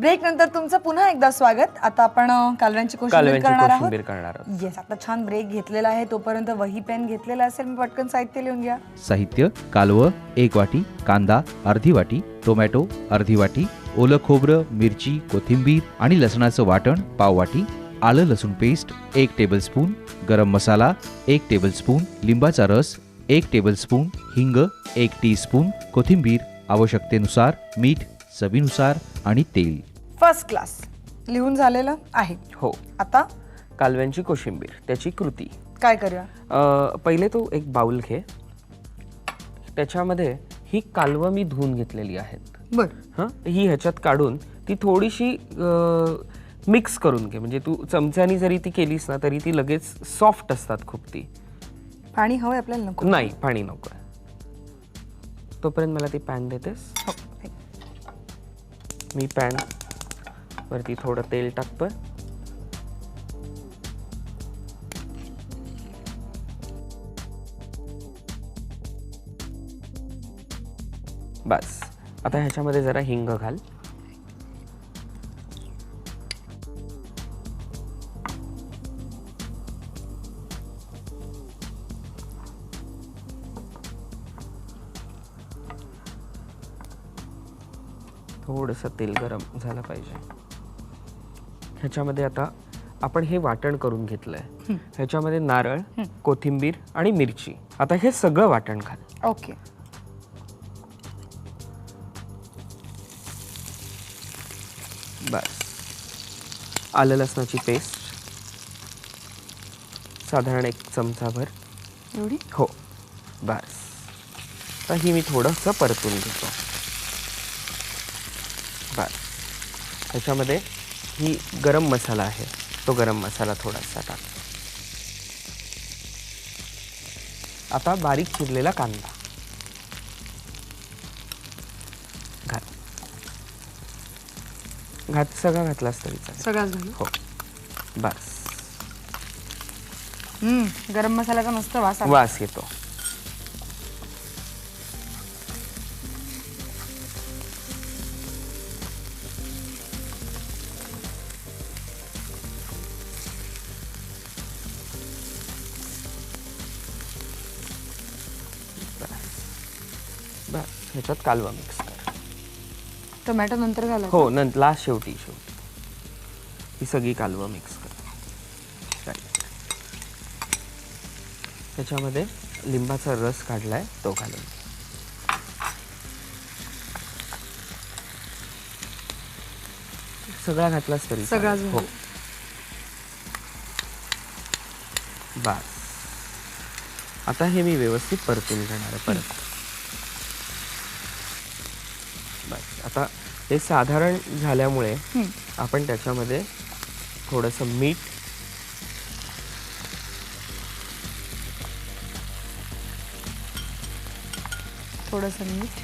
Break नंतर तुमचं पुन्हा एकदा स्वागत. आता आपण कालव्यांची कोशिंबीर कालव्यांची करणार आहोत. कोशिंबीर करणार आहोत. येस आता छान ब्रेक घेतलेला आहे. तोपर्यंत वही पेन घेतलेला असेल मी पटकन साहित्य लिहून घ्या. साहित्य कालवं एक वाटी कांदा अर्धी वाटी टोमॅटो अर्धी वाटी ओलं खोबरं मिरची कोथिंबीर आणि लसणाचं वाटण पाव वाटी आलं लसूण पेस्ट एक टेबलस्पून गरम मसाला एक टेबलस्पून लिंबाचा रस एक टेबलस्पून हिंग एक टीस्पून कोथिंबीर आवश्यकतेनुसार मीठ चवीनुसार आणि तेल. फर्स्ट क्लास लिहून झालेलं आहे. हो. आता? कालव्यांची कोशिंबीर त्याची कृती. काय करूया? अ, पहिले तू एक बाउल घे. त्याच्यामध्ये ही कालवं मी धुवून घेतलेली आहेत. बर. हां? ही ह्याच्यात काढून ती थोडीशी मिक्स करून घे. म्हणजे तू चमच्यानी जरी ती केलीस ना तरी ती लगेच सॉफ्ट असतात खूप ती. पाणी हवंय आपल्याला नको? नाही पाणी नको. तोपर्यंत मला ती पॅन देतेस? हो. मी पॅन वरती थोडं तेल टाकतोय. बस. आता ह्याच्यामध्ये जरा हिंग घाल. थोडंसं तेल गरम झालं पाहिजे. ह्याच्यामध्ये आता आपण हे वाटण करून घेतलंय. ह्याच्यामध्ये नारळ कोथिंबीर आणि मिरची. आता हे सगळं वाटण घाल ओके. बस. आलं लसणाची पेस्ट. साधारण एक चमचाभर. एवढी? हो. बस. तर ही मी थोडंसं परतून घेतो. बस. ह्याच्यामध्ये ही गरम मसाला आहे. तो गरम मसाला थोडासा टाक. आता बारीक चिरलेला कांदा. घाल. घात सगळा घातलास तरी झालं हो. बस. हम्म गरम मसाल्याचा मस्त वास आला. वास येतो. ह्याच्यात कालवा मिक्स कर. टोमॅटो नंतर घाला हो नंतर लास्ट शेवटी शेवटी. ही सगळी कालवं मिक्स कर. त्याच्यामध्ये लिंबाचा रस काढलाय तो घालून. सगळा घातलास तरी सगळा. हो. बस. आता हे मी व्यवस्थित परतून घेणार आहे परत. आता हे साधारण झाल्यामुळे. आपण त्याच्यामध्ये थोडंसं मीठ थोडंसं मीठ.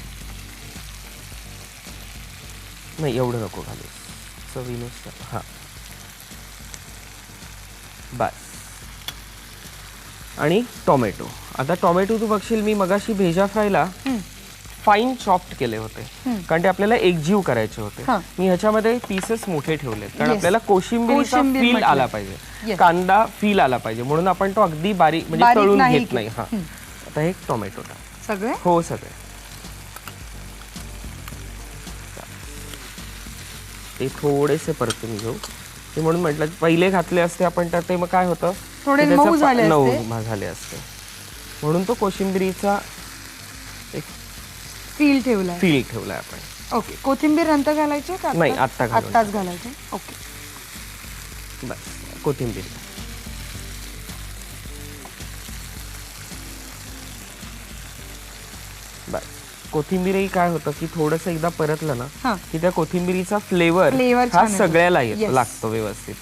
नाही एवढं नको घालू. चवीनुसार. हां. बस. आणि टोमॅटो. आता टोमॅटो तू बघशील मी मगाशी भेजा फ्रायला. फाईन चॉप्ड केले होते. कारण ते आपल्याला एकजीव करायचे होते. मी ह्याच्यामध्ये पीसेस मोठे ठेवलेत. कारण. आपल्याला कोशिंबीरीचा कोशिंबीर फील. आला पाहिजे. कांदा फील आला पाहिजे. म्हणून आपण तो अगदी बारीक म्हणजे तळून घेत नाही. हा. आता हे टोमॅटो सगळे? हो सगळे. ते थोडेसे परतून घेऊ. ते म्हणून म्हटलं पहिले घातले असते आपण तर ते मग काय होतं? थोडे. मा- झाले असते. म्हणून तो कोशिंबिरीचा एक फील ठेवलाय. फील ठेवलाय आपण. ओके कोथिंबीर नंतर घालायची का नाही, आत्ता आत्ताच घालायचे ओके बस कोथिंबीर. बस कोथिंबीरही काय होतं की थोडंसं एकदा परतलं ना. की त्या कोथिंबीरीचा फ्लेवर Flavor हा छान येतो. सगळ्याला येतो Yes. लागतो व्यवस्थित.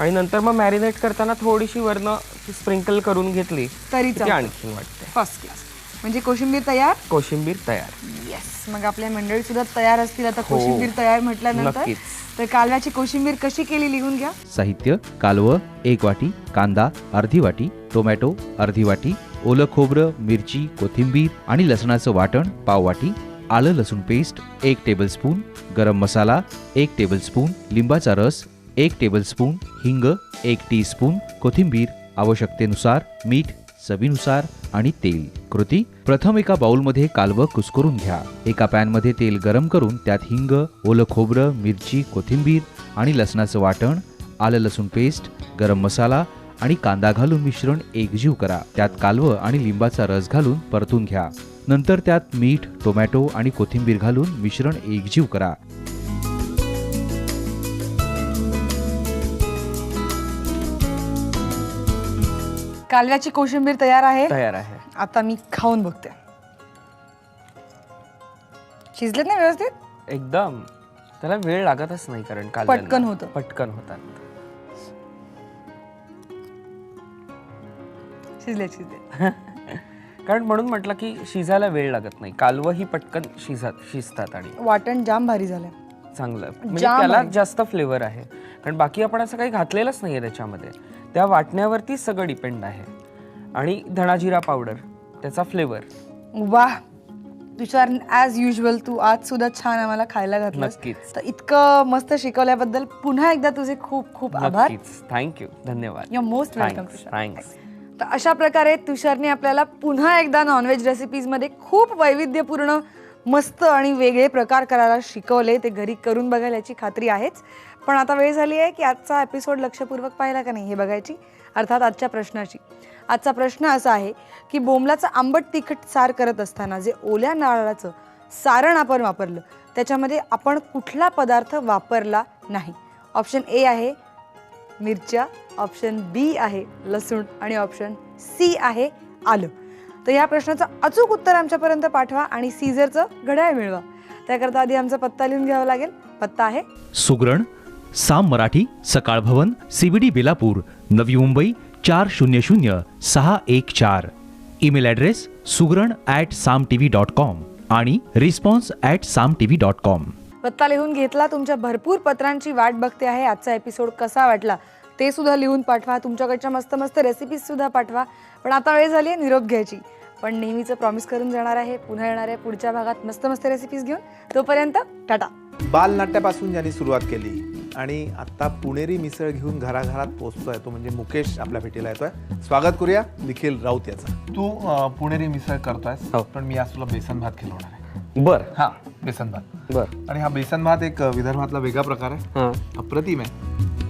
आणि नंतर मग मॅरिनेट करताना थोडीशी वरनं स्प्रिंकल करून घेतली तरी की ती चालतं. आणखीन वाटते फर्स्ट क्लास म्हणजे कोशिंबीर तयार? कोशिंबीर तयार. येस मग आपल्या मंडळी सुद्धा तयार असतील आता हो. कोशिंबीर तयार म्हटल्यानंतर. नक्कीच. तर कालव्याची कोशिंबीर कशी केली लिहून घ्या? साहित्य कालवं एक वाटी कांदा अर्धी वाटी टोमॅटो अर्धी वाटी ओलं खोबरं मिरची कोथिंबीर आणि लसणाचं वाटण पाव वाटी आलं लसूण पेस्ट एक टेबलस्पून गरम मसाला एक टेबलस्पून लिंबाचा रस एक टेबलस्पून हिंग एक टीस्पून कोथिंबीर आवश्यकतेनुसार मीठ चवीनुसार आणि तेल. कृती प्रथम एका बाउलमध्ये कालवं कुस्करून घ्या. एका पॅनमध्ये तेल गरम करून त्यात हिंग ओलं खोबरं मिरची कोथिंबीर आणि लसणाचं वाटण आलं लसूण पेस्ट गरम मसाला आणि कांदा घालून मिश्रण एकजीव करा. त्यात कालवं आणि लिंबाचा रस घालून परतून घ्या. नंतर त्यात मीठ टोमॅटो आणि कोथिंबीर घालून मिश्रण एकजीव करा. कालव्याची कोशिंबीर तयार आहे. तयार आहे. आता मी खाऊन बघते. शिजलेत ना व्यवस्थित? एकदम. त्याला वेळ लागतच नाही कारण काल पटकन होतं. पटकन होतात. शिजले शिजले कारण म्हणून म्हटलं की शिजायला वेळ लागत नाही. कालवं ही पटकन शिजत शिजतात आणि वाटण जाम भारी झालंय. चांगलं. म्हणजे जाम त्याला. जास्त फ्लेवर आहे. कारण बाकी आपण असं काही घातलेलंच नाहीये त्याच्यामध्ये. त्या वाटण्यावरती सगळं डिपेंड आहे. आणि धणाजिरा पावडर त्याचा फ्लेवर वा तुषार ॲज युजल तू आज सुद्धा छान आम्हाला खायला घातलं नक्कीच. तर इतकं मस्त शिकवल्याबद्दल पुन्हा एकदा तुझे खूप खूप आभार. नक्कीच. थँक्यू धन्यवाद. You most welcome thanks thanks तर अशा प्रकारे तुषारने आपल्याला पुन्हा एकदा नॉनव्हेज रेसिपीजमध्ये खूप वैविध्यपूर्ण मस्त आणि वेगळे प्रकार करायला शिकवले ते घरी करून बघायला याची खात्री आहेच. पण आता वेळ झाली आहे की आजचा एपिसोड लक्षपूर्वक पाहिला का नाही हे बघायची? अर्थात आजच्या प्रश्नाची. आजचा प्रश्न असा आहे की बोंबलाचं आंबट तिखट सार करत असताना जे ओल्या नारळाचं सारण आपण वापरलं त्याच्यामध्ये आपण कुठला पदार्थ वापरला नाही? ऑप्शन ए आहे मिरच्या ऑप्शन बी आहे लसूण आणि ऑप्शन सी आहे आलं. तर या प्रश्नाचं अचूक उत्तर आमच्यापर्यंत पाठवा आणि सीझरचं घड्याळ मिळवा. त्याकरता आधी आमचा पत्ता लिहून घ्यावा लागेल. पत्ता आहे. सुगरण साम मराठी सकाळ भवन सीबीडी बेलापूर नवी मुंबई चार शून्य शून्य सहा एक चार. Email address Sugaran at Saam T V dot com आणि response at Saam T V dot com. पत्ता लिहून घेतला तुमच्या भरपूर पत्रांची वाट बघते आहे. आजचा एपिसोड कसा वाटला ते सुद्धा लिहून पाठवा. तुमच्याकडच्या मस्त मस्त रेसिपीज सुद्धा पाठवा. पण आता वेळ झाली आहे निरोप घ्यायची. पण नेहमीचं प्रॉमिस करून जाणार आहे पुन्हा येणार आहे पुढच्या भागात मस्त मस्त रेसिपीज घेऊन. तोपर्यंत टाटा. बालनाट्यापासून ज्यांनी सुरुवात केली आणि आता पुणेरी मिसळ घेऊन घराघरात पोहोचतोय तो म्हणजे मुकेश आपल्या भेटीला येतोय. स्वागत करूया निखिल राऊत याचं. तू पुणेरी मिसळ करतोयस हो. पण मी आज तुला बेसन भात खिलवणार आहे. बर. हा बेसन भात. बर. आणि हा बेसन भात एक विदर्भातला वेगळा प्रकार आहे. हां. अप्रतिम आहे.